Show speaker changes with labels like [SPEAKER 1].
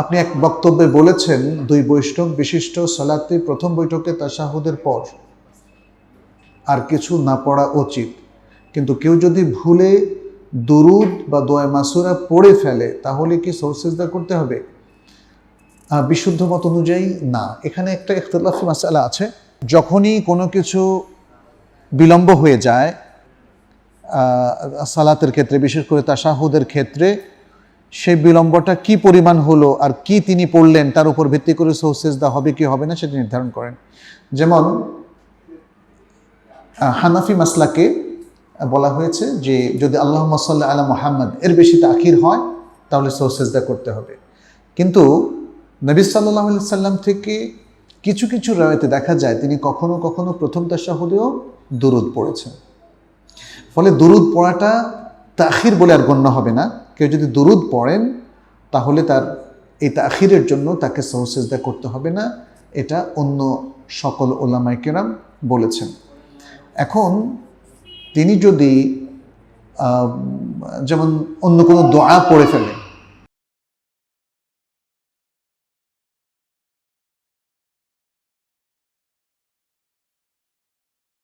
[SPEAKER 1] আপনি এক বক্তব্যে বলেছেন, দুই বৈষ্ণব বিশিষ্ট সালাতে প্রথম বৈঠকে তাশাহুদের পর আর কিছু না পড়া উচিত। কিন্তু কেউ যদি ভুলে দুরুদ বা দোয়া মাসুরা পড়ে ফেলে, তাহলে কি সোরসেজদা করতে হবে? বিশুদ্ধ মত অনুযায়ী না। এখানে একটা ইখতলাফি মাসালা আছে। যখনই কোনো কিছু বিলম্ব হয়ে যায় সালাতের ক্ষেত্রে, বিশেষ করে তাশাহুদের ক্ষেত্রে সেই বিলম্বটা কি পরিমাণ হলো আর কি তিনি পড়লেন, তার উপর ভিত্তি করে সৌসেজদা হবে কি হবে না সেটা নির্ধারণ করেন। যেমন হানাফি মাসলাকে বলা হয়েছে যে যদি আল্লাহ সাল্লাহ আলা মোহাম্মদ এর বেশি তাখির হয়, তাহলে সৌসেজদা করতে হবে। কিন্তু নবী সাল্লাহ সাল্লাম থেকে কিছু কিছু রায়তে দেখা যায় তিনি কখনো কখনো প্রথম তাশাহুদেও দুরুদ পড়েছেন। ফলে দুরুদ পড়াটা তাখির বলে আর গণ্য হবে না। কেউ যদি দুরুদ পড়েন, তাহলে তার এই তাখিরের জন্য তাকে সহসেজদা করতে হবে না। এটা অন্য সকল ওলামাই কেরাম বলেছেন। এখন তিনি যদি যেমন অন্য কোনো দোয়া পড়ে ফেলেন